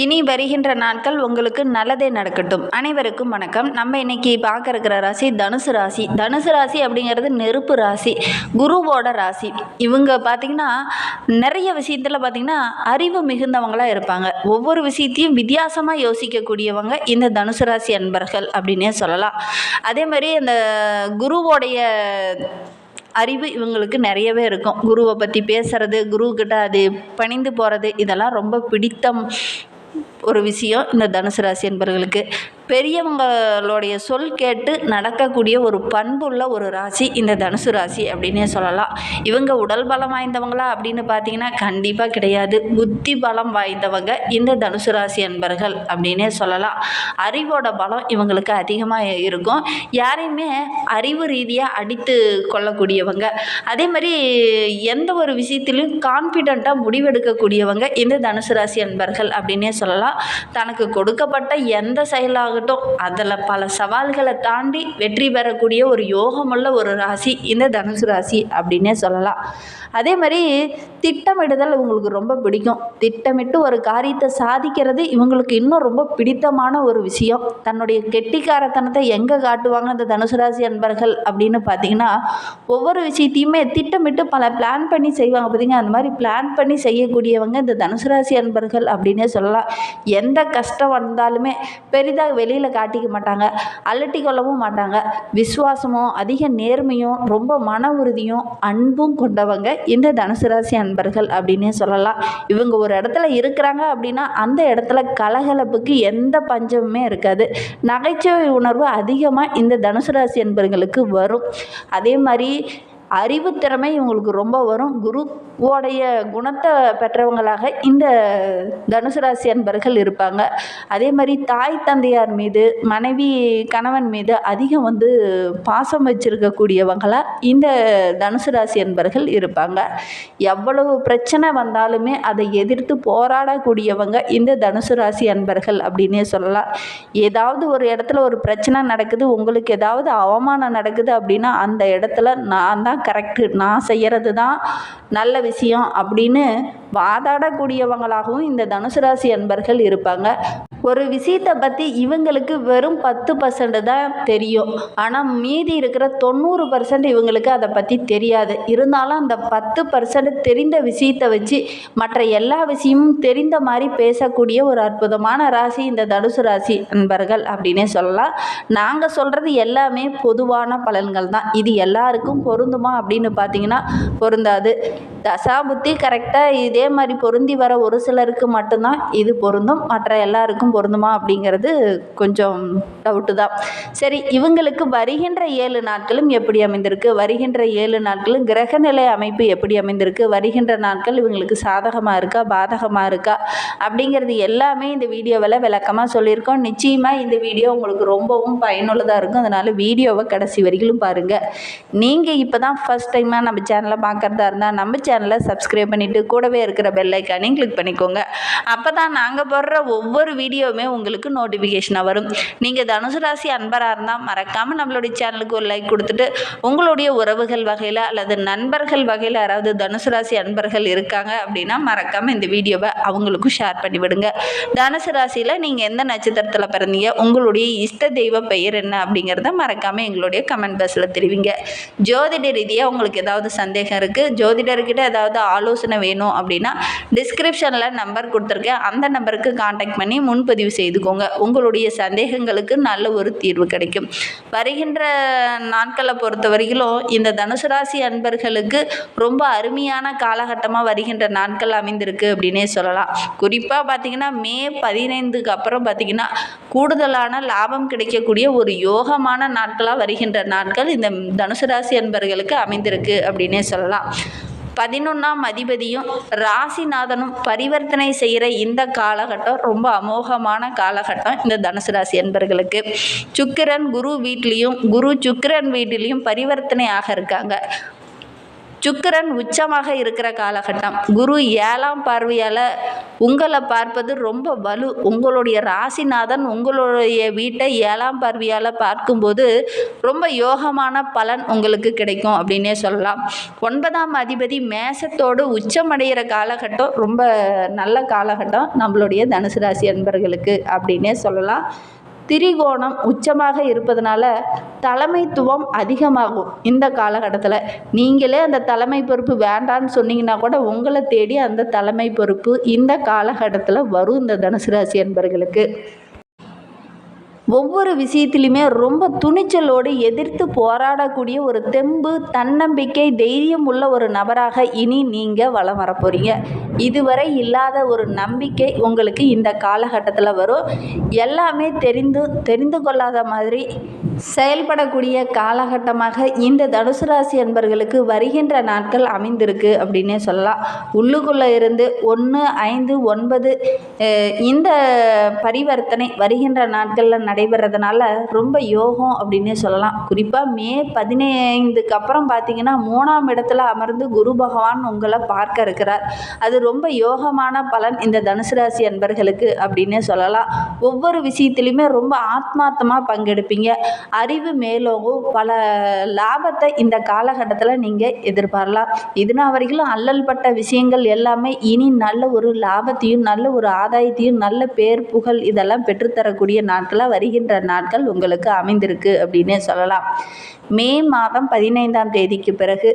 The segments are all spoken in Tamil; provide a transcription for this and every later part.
இனி வருகின்ற நாட்கள் உங்களுக்கு நல்லதே நடக்கட்டும். அனைவருக்கும் வணக்கம். நம்ம இன்னைக்கு பார்க்க இருக்கிற ராசி தனுசு ராசி. தனுசு ராசி அப்படிங்கிறது நெருப்பு ராசி குருவோட ராசி. இவங்க பார்த்திங்கன்னா நிறைய விஷயத்தில் பார்த்திங்கன்னா அறிவு மிகுந்தவங்களாக இருப்பாங்க. ஒவ்வொரு விஷயத்தையும் வித்தியாசமாக யோசிக்கக்கூடியவங்க இந்த தனுசு ராசி அன்பர்கள் அப்படின்னே சொல்லலாம். அதே மாதிரி அந்த குருவோடைய அறிவு இவங்களுக்கு நிறையவே இருக்கும். குருவை பற்றி பேசுறது குருக்கிட்ட அது பணிந்து போகிறது இதெல்லாம் ரொம்ப பிடித்தம் ஒரு விஷயம் இந்த தனுசு ராசி என்பவர்களுக்கு பெரியவங்களுடைய சொல் கேட்டு நடக்கக்கூடிய ஒரு பண்புள்ள ஒரு ராசி இந்த தனுசு ராசி அப்படின்னே சொல்லலாம். இவங்க உடல் பலம் வாய்ந்தவங்களா அப்படின்னு பார்த்தீங்கன்னா கண்டிப்பாக கிடையாது. புத்தி பலம் வாய்ந்தவங்க இந்த தனுசு ராசி என்பர்கள் அப்படின்னே சொல்லலாம். அறிவோட பலம் இவங்களுக்கு அதிகமாக இருக்கும். யாரையுமே அறிவு ரீதியாக அடித்து கொள்ளக்கூடியவங்க. அதே மாதிரி எந்த ஒரு விஷயத்திலையும் கான்ஃபிடெண்ட்டாக முடிவெடுக்கக்கூடியவங்க இந்த தனுசு ராசி அன்பர்கள் அப்படின்னே சொல்லலாம். தனக்கு கொடுக்கப்பட்ட எந்த செயலாக ஆகட்டும். அதில் பல சவால்களை தாண்டி வெற்றி பெறக்கூடிய ஒரு யோகமுள்ள ஒரு ராசி இந்த தனுசு ராசி அப்படின்னே சொல்லலாம். அதே மாதிரி திட்டமிடுதல் இவங்களுக்கு ரொம்ப பிடிக்கும். திட்டமிட்டு ஒரு காரியத்தை சாதிக்கிறது இவங்களுக்கு இன்னும் ரொம்ப பிடித்தமான ஒரு விஷயம். தன்னுடைய கெட்டிக்காரத்தனத்தை எங்கே காட்டுவாங்க இந்த தனுசு ராசி அன்பர்கள் அப்படின்னு பார்த்தீங்கன்னா ஒவ்வொரு விஷயத்தையுமே திட்டமிட்டு பல பிளான் பண்ணி செய்வாங்க. பார்த்தீங்க அந்த மாதிரி பிளான் பண்ணி செய்யக்கூடியவங்க இந்த தனுசு ராசி அன்பர்கள் அப்படின்னே சொல்லலாம். எந்த கஷ்டம் வந்தாலுமே பெரிதாக வெளியில் காட்டிக்க மாட்டாங்க. அலட்டி கொள்ளவும் மாட்டாங்க. விசுவாசமும் அதிக நேர்மையும் ரொம்ப மன உறுதியும் அன்பும் கொண்டவங்க இந்த தனுசு ராசி அன்பர்கள் அப்படின்னே சொல்லலாம். இவங்க ஒரு இடத்துல இருக்கிறாங்க அப்படின்னா அந்த இடத்துல கலகலப்புக்கு எந்த பஞ்சமுமே இருக்காது. நகைச்சுவை உணர்வு அதிகமாக இந்த தனுசு ராசி அன்பர்களுக்கு வரும். அதே மாதிரி அறிவு திறமை இவங்களுக்கு ரொம்ப வரும். குருவோடைய குணத்தை பெற்றவங்களாக இந்த தனுசு ராசி அன்பர்கள் இருப்பாங்க. அதே மாதிரி தாய் தந்தையார் மீது மனைவி கணவன் மீது அதிகம் வந்து பாசம் வச்சிருக்கக்கூடியவங்களாக இந்த தனுசு ராசி அன்பர்கள் இருப்பாங்க. எவ்வளவு பிரச்சனை வந்தாலுமே அதை எதிர்த்து போராடக்கூடியவங்க இந்த தனுசு ராசி அன்பர்கள் அப்படின்னே சொல்லலாம். ஏதாவது ஒரு இடத்துல ஒரு பிரச்சனை நடக்குது உங்களுக்கு ஏதாவது அவமானம் நடக்குது அப்படின்னா அந்த இடத்துல நான் தான் கரெக்டு நான் செய்கிறது தான் நல்ல விஷயம் அப்படின்னு வாதாடக்கூடியவங்களாகவும் இந்த தனுசு ராசி அன்பர்கள் இருப்பாங்க. ஒரு விஷயத்தை பற்றி இவங்களுக்கு வெறும் பத்து பர்சன்ட் தான் தெரியும். ஆனால் மீதி இருக்கிற தொண்ணூறு பர்சன்ட் இவங்களுக்கு அதை பற்றி தெரியாது. இருந்தாலும் அந்த பத்து பர்சன்ட் தெரிந்த விஷயத்தை வச்சு மற்ற எல்லா விஷயமும் தெரிந்த மாதிரி பேசக்கூடிய ஒரு அற்புதமான ராசி இந்த தனுசு ராசி அன்பர்கள் அப்படின்னே சொல்லலாம். நாங்கள் சொல்கிறது எல்லாமே பொதுவான பலன்கள் தான். இது எல்லாருக்கும் பொருந்துமா அப்படின்னு பார்த்தீங்கன்னா பொருந்தாது. தசாபுத்தி கரெக்டாக இதே மாதிரி பொருந்தி வர ஒரு சிலருக்கு மட்டும்தான் இது பொருந்தும். மற்ற எல்லாருக்கும் பொருந்துமா அப்படிங்கிறது கொஞ்சம் டவுட்டு தான். சரி இவங்களுக்கு வருகின்ற ஏழு நாட்களும் எப்படி அமைந்திருக்கு? வருகின்ற ஏழு நாட்களும் கிரகநிலை அமைப்பு எப்படி அமைந்திருக்கு? வருகின்ற நாட்கள் இவங்களுக்கு சாதகமாக இருக்கா? பாதகமாக இருக்கா? அப்படிங்கிறது எல்லாமே இந்த வீடியோவில் விளக்கமாக சொல்லியிருக்கோம். நிச்சயமாக இந்த வீடியோ உங்களுக்கு ரொம்பவும் பயனுள்ளதாக இருக்கும். அதனால் வீடியோவை கடைசி வரைக்கும் பாருங்கள் நீங்கள் இப்போ தான் ஃபஸ்ட் டைமாக நம்ம சேனலை பார்க்குறதா இருந்தால் நம்ம சேனல் சப்ஸ்கிரைப் பண்ணிவிட்டு கூடவே இருக்கிற பெல் ஐக்கானையும் கிளிக் பண்ணிக்கோங்க. அப்போ தான் நாங்கள் போடுற ஒவ்வொரு வீடியோவுமே உங்களுக்கு நோட்டிஃபிகேஷனாக வரும். நீங்கள் தனுசு ராசி அன்பராக இருந்தால் மறக்காமல் நம்மளுடைய சேனலுக்கு ஒரு லைக் கொடுத்துட்டு உங்களுடைய உறவுகள் வகையில் அல்லது நண்பர்கள் வகையில் யாராவது தனுசு ராசி அன்பர்கள் இருக்காங்க அப்படின்னா மறக்காமல் இந்த வீடியோவை அவங்களுக்கும் ஷேர் பண்ணி விடுங்க. தனுசு ராசியில் நீங்கள் எந்த நட்சத்திரத்தில் பிறந்தீங்க உங்களுடைய இஷ்ட தெய்வ பெயர் என்ன அப்படிங்கிறத மறக்காமல் எங்களுடைய கமெண்ட் பாக்ஸில் தெரிவிங்க. ஜோதிட ரீதியாக உங்களுக்கு ஏதாவது சந்தேகம் இருக்குது ஜோதிடர்கிட்ட ஏதாவது ஆலோசனை வேணும் அப்படின்னா டிஸ்கிரிப்ஷனில் நம்பர் கொடுத்துருக்கேன். அந்த நம்பருக்கு காண்டாக்ட் பண்ணி முன்பதிவு செய்துக்கோங்க. உங்களுடைய சந்தேகங்களுக்கு நல்ல ஒரு தீர்வு கிடைக்கும். வருகின்ற நாட்களை பொறுத்த வரையிலும் இந்த தனுசு ராசி அன்பர்களுக்கு ரொம்ப அருமையான காலகட்டமாக வருகின்ற நாட்கள் அமைந்திருக்கு அப்படின்னே சொல்லலாம். குறிப்பாக பார்த்தீங்கன்னா மே பதினைந்துக்கு அப்புறம் பார்த்தீங்கன்னா கூடுதலான லாபம் கிடைக்கக்கூடிய ஒரு யோகமான நாட்களாக வருகின்ற நாட்கள் இந்த தனுசு ராசி அன்பர்களுக்கு அமைந்திருக்கு அப்படின்னே சொல்லலாம். பதினொன்றாம் அதிபதியும் ராசிநாதனும் பரிவர்த்தனை செய்கிற இந்த காலகட்டம் ரொம்ப அமோகமான காலகட்டம் இந்த தனுசு ராசி என்பர்களுக்கு சுக்கிரன் குரு வீட்லேயும் குரு சுக்கிரன் வீட்டிலையும் பரிவர்த்தனையாக இருக்காங்க. சுக்கரன் உச்சமாக இருக்கிற காலகட்டம். குரு ஏழாம் பார்வையால் உங்களை பார்ப்பது ரொம்ப வலு. உங்களுடைய ராசிநாதன் உங்களுடைய வீட்டை ஏழாம் பார்வையால் பார்க்கும்போது ரொம்ப யோகமான பலன் உங்களுக்கு கிடைக்கும் அப்படின்னே சொல்லலாம். ஒன்பதாம் அதிபதி மேசத்தோடு உச்சமடைகிற காலகட்டம் ரொம்ப நல்ல காலகட்டம் நம்மளுடைய தனுசு ராசி அன்பர்களுக்கு அப்படின்னே சொல்லலாம். திரிகோணம் உச்சமாக இருப்பதனால தலைமைத்துவம் அதிகமாகும் இந்த காலகட்டத்தில். நீங்களே அந்த தலைமை பொறுப்பு வேண்டான்னு சொன்னீங்கன்னா கூட உங்களை தேடி அந்த தலைமை பொறுப்பு இந்த காலகட்டத்தில் வரும் இந்த தனுசு ராசி என்பர்களுக்கு ஒவ்வொரு விஷயத்திலுமே ரொம்ப துணிச்சலோடு எதிர்த்து போராடக்கூடிய ஒரு தெம்பு தன்னம்பிக்கை தைரியம் உள்ள ஒரு நபராக இனி நீங்கள் வலம் வரப்போகிறீங்க இதுவரை இல்லாத ஒரு நம்பிக்கை உங்களுக்கு இந்த காலகட்டத்தில் வரும். எல்லாமே தெரிந்து தெரிந்து கொள்ளாத மாதிரி செயல்படக்கூடிய காலகட்டமாக இந்த தனுசு ராசி அன்பர்களுக்கு வருகின்ற நாட்கள் அமைந்திருக்கு அப்படின்னே சொல்லலாம். உள்ளுக்குள்ளே இருந்து ஒன்று ஐந்து ஒன்பது இந்த பரிவர்த்தனை வருகின்ற நாட்களில் நடைபெறதுனால ரொம்ப யோகம் அப்படின்னே சொல்லலாம். குறிப்பாக மே பதினைந்துக்கு அப்புறம் பார்த்தீங்கன்னா மூணாம் இடத்துல அமர்ந்து குரு பகவான் உங்களை பார்க்க இருக்கிறார். அது ரொம்ப யோகமான பலன் இந்த தனுசு ராசி அன்பர்களுக்கு அப்படின்னே சொல்லலாம். ஒவ்வொரு விஷயத்திலையுமே ரொம்ப ஆத்மார்த்தமாக பங்கெடுப்பீங்க. அறிவு மேலோங்கும் பல லாபத்தை இந்த காலகட்டத்தில் நீங்கள் எதிர்பாரலாம். இதுனா வரைக்கும் அல்லல் பட்ட விஷயங்கள் எல்லாமே இனி நல்ல ஒரு லாபத்தையும் நல்ல ஒரு ஆதாயத்தையும் நல்ல பேர் புகழ் இதெல்லாம் பெற்றுத்தரக்கூடிய நாட்களாக வருகின்ற நாட்கள் உங்களுக்கு அமைந்திருக்கு அப்படின்னே சொல்லலாம். மே மாதம் பதினைந்தாம் தேதிக்கு பிறகு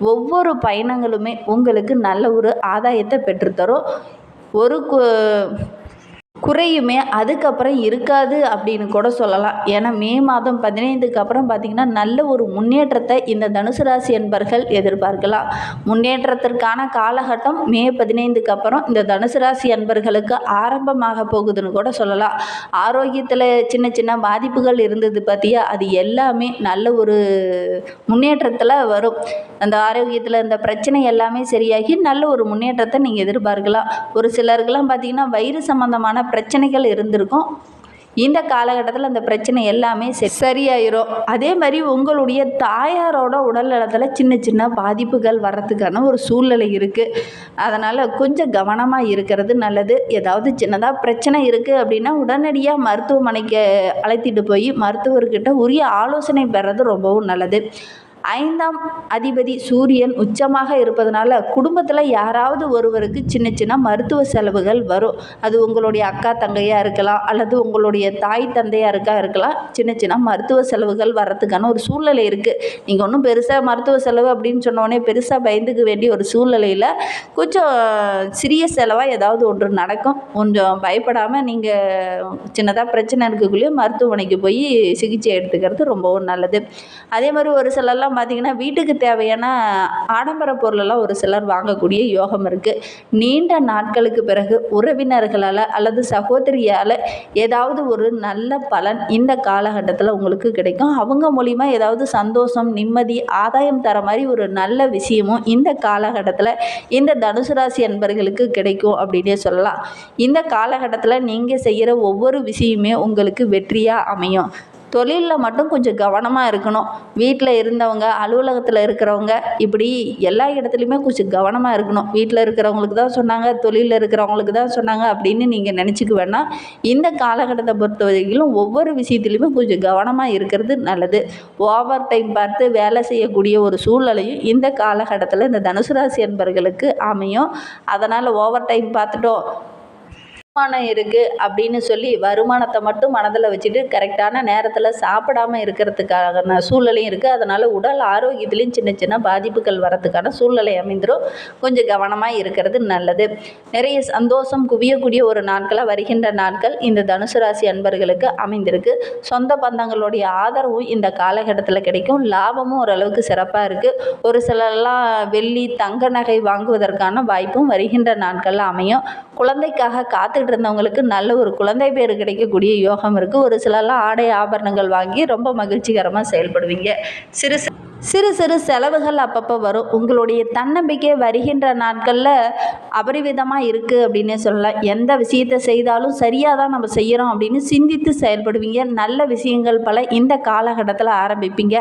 ஒவ்வொரு பயணங்களுமே உங்களுக்கு நல்ல ஒரு ஆதாயத்தை பெற்றுத்தரும். ஒரு கு குறையுமே அதுக்கப்புறம் இருக்காது அப்படின்னு கூட சொல்லலாம். ஏன்னா மே மாதம் பதினைந்துக்கு அப்புறம் பார்த்திங்கன்னா நல்ல ஒரு முன்னேற்றத்தை இந்த தனுசு ராசி என்பர்கள் எதிர்பார்க்கலாம். முன்னேற்றத்திற்கான காலகட்டம் மே பதினைந்துக்கு அப்புறம் இந்த தனுசு ராசி அன்பர்களுக்கு ஆரம்பமாக போகுதுன்னு கூட சொல்லலாம். ஆரோக்கியத்தில் சின்ன சின்ன பாதிப்புகள் இருந்தது பார்த்தியா அது எல்லாமே நல்ல ஒரு முன்னேற்றத்தில் வரும். அந்த ஆரோக்கியத்தில் இந்த பிரச்சனை எல்லாமே சரியாகி நல்ல ஒரு முன்னேற்றத்தை நீங்கள் எதிர்பார்க்கலாம். ஒரு சிலருக்கெல்லாம் பார்த்திங்கன்னா வயிறு சம்மந்தமான பிரச்சனைகள் இருந்திருக்கும். இந்த காலகட்டத்தில் அந்த பிரச்சனை எல்லாமே சரி சரியாயிரும். அதே மாதிரி உங்களுடைய தாயாரோட உடல் நலத்தில் சின்ன சின்ன பாதிப்புகள் வர்றதுக்கான ஒரு சூழ்நிலை இருக்குது அதனால் கொஞ்சம் கவனமாக இருக்கிறது நல்லது. ஏதாவது சின்னதாக பிரச்சனை இருக்குது அப்படின்னா உடனடியாக மருத்துவமனைக்கு அழைத்திட்டு போய் மருத்துவர்கிட்ட உரிய ஆலோசனை பெறது ரொம்பவும் நல்லது. ஐந்தாம் அதிபதி சூரியன் உச்சமாக இருப்பதனால குடும்பத்தில் யாராவது ஒருவருக்கு சின்ன சின்ன மருத்துவ செலவுகள் வரும். அது உங்களுடைய அக்கா தங்கையாக இருக்கலாம் அல்லது உங்களுடைய தாய் தந்தையாக இருக்கா இருக்கலாம். சின்ன சின்ன மருத்துவ செலவுகள் வர்றதுக்கான ஒரு சூழ்நிலை இருக்குது நீங்கள் ஒன்றும் பெருசாக மருத்துவ செலவு அப்படின்னு சொன்னோடனே பெருசாக பயந்துக்க வேண்டிய ஒரு சூழ்நிலையில் கொஞ்சம் சிறிய செலவாக ஏதாவது ஒன்று நடக்கும். கொஞ்சம் பயப்படாமல் நீங்கள் சின்னதாக பிரச்சனை இருக்கக்குள்ளேயே மருத்துவமனைக்கு போய் சிகிச்சை எடுத்துக்கிறது ரொம்பவும் நல்லது. அதே மாதிரி ஒரு சிலர்லாம் பார்த்திங்கன்னா வீட்டுக்கு தேவையான ஆடம்பர பொருளெல்லாம் ஒரு சிலர் வாங்கக்கூடிய யோகம் இருக்குது நீண்ட நாட்களுக்கு பிறகு உறவினர்களால் அல்லது சகோதரியால் ஏதாவது ஒரு நல்ல பலன் இந்த காலகட்டத்தில் உங்களுக்கு கிடைக்கும். அவங்க மூலிமா ஏதாவது சந்தோஷம் நிம்மதி ஆதாயம் தர மாதிரி ஒரு நல்ல விஷயமும் இந்த காலகட்டத்தில் இந்த தனுசு ராசி அன்பர்களுக்கு கிடைக்கும் அப்படின்னே சொல்லலாம். இந்த காலகட்டத்தில் நீங்கள் செய்கிற ஒவ்வொரு விஷயமே உங்களுக்கு வெற்றியாக அமையும். தொழிலில் மட்டும் கொஞ்சம் கவனமாக இருக்கணும். வீட்டில் இருந்தவங்க அலுவலகத்தில் இருக்கிறவங்க இப்படி எல்லா இடத்துலையுமே கொஞ்சம் கவனமாக இருக்கணும். வீட்டில் இருக்கிறவங்களுக்கு தான் சொன்னாங்க தொழிலில் இருக்கிறவங்களுக்கு தான் சொன்னாங்க அப்படின்னு நீங்கள் நினச்சிக்க வேணாம் இந்த காலகட்டத்தை பொறுத்த வரைக்கும் ஒவ்வொரு விஷயத்துலையுமே கொஞ்சம் கவனமாக இருக்கிறது நல்லது. ஓவர் டைம் பார்த்து வேலை செய்யக்கூடிய ஒரு சூழ்நிலையும் இந்த காலகட்டத்தில் இந்த தனுசு ராசி என்பர்களுக்கு அமையும். அதனால் ஓவர் டைம் பார்த்துட்டோம் வருமானம் இருக்குது அப்படின்னு சொல்லி வருமானத்தை மட்டும் மனதில் வச்சுட்டு கரெக்டான நேரத்தில் சாப்பிடாம இருக்கிறதுக்கான சூழ்நிலையும் இருக்குது அதனால் உடல் ஆரோக்கியத்துலேயும் சின்ன சின்ன பாதிப்புகள் வரதுக்கான சூழ்நிலை அமைந்துடும் கொஞ்சம் கவனமாக இருக்கிறது நல்லது. நிறைய சந்தோஷம் குவியக்கூடிய ஒரு நாட்களாக வருகின்ற நாட்கள் இந்த தனுசு ராசி அன்பர்களுக்கு அமைந்திருக்கு. சொந்த பந்தங்களுடைய ஆதரவும் இந்த காலகட்டத்தில் கிடைக்கும். லாபமும் ஓரளவுக்கு சிறப்பாக இருக்குது ஒரு சிலர்லாம் வெள்ளி தங்க நகை வாங்குவதற்கான வாய்ப்பும் வருகின்ற நாட்களில் அமையும். குழந்தைக்காக காத்துக்கிட்டு இருந்தவங்களுக்கு நல்ல ஒரு குழந்தை பேர் கிடைக்கக்கூடிய யோகம் இருக்குது ஒரு சிலலாம் ஆடை ஆபரணங்கள் வாங்கி ரொம்ப மகிழ்ச்சிகரமாக செயல்படுவீங்க. சிறு சிறு சிறு செலவுகள் அப்பப்போ வரும். உங்களுடைய தன்னம்பிக்கை வருகின்ற நாட்களில் அபரிவிதமாக இருக்குது அப்படின்னே சொல்லலாம். எந்த விஷயத்தை செய்தாலும் சரியாக தான் நம்ம செய்கிறோம் அப்படின்னு சிந்தித்து செயல்படுவீங்க. நல்ல விஷயங்கள் பல இந்த காலகட்டத்தில் ஆரம்பிப்பீங்க.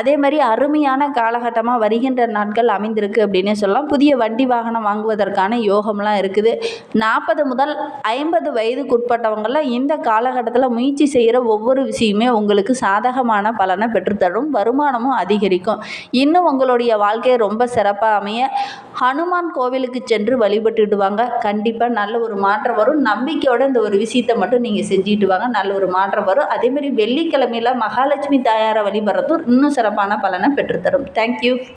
அதே மாதிரி அருமையான காலகட்டமாக வருகின்ற நாட்கள் அமைந்திருக்கு அப்படின்னே சொல்லலாம். புதிய வண்டி வாகனம் வாங்குவதற்கான யோகம்லாம் இருக்குது. நாற்பது முதல் ஐம்பது வயதுக்குட்பட்டவங்களாம் இந்த காலகட்டத்தில் முயற்சி செய்கிற ஒவ்வொரு விஷயமே உங்களுக்கு சாதகமான பலனை பெற்றுத்தரும். வருமானமும் அதிகரிக்கும். இன்னும் உங்களுடைய வாழ்க்கையை ரொம்ப சிறப்பாக அமைய ஹனுமான் கோவிலுக்கு சென்று வழிபட்டுட்டு வாங்க கண்டிப்பாக நல்ல ஒரு மாற்றம் வரும். நம்பிக்கையோட இந்த ஒரு விஷயத்தை மட்டும் நீங்கள் செஞ்சுட்டு வாங்க. நல்ல ஒரு மாற்றம் வரும். அதேமாதிரி வெள்ளிக்கிழமையில் மகாலட்சுமி தாயாரை வழிபடுறதும் இன்னும் சிறப்பான பலனை பெற்றுத்தரும். தேங்க்யூ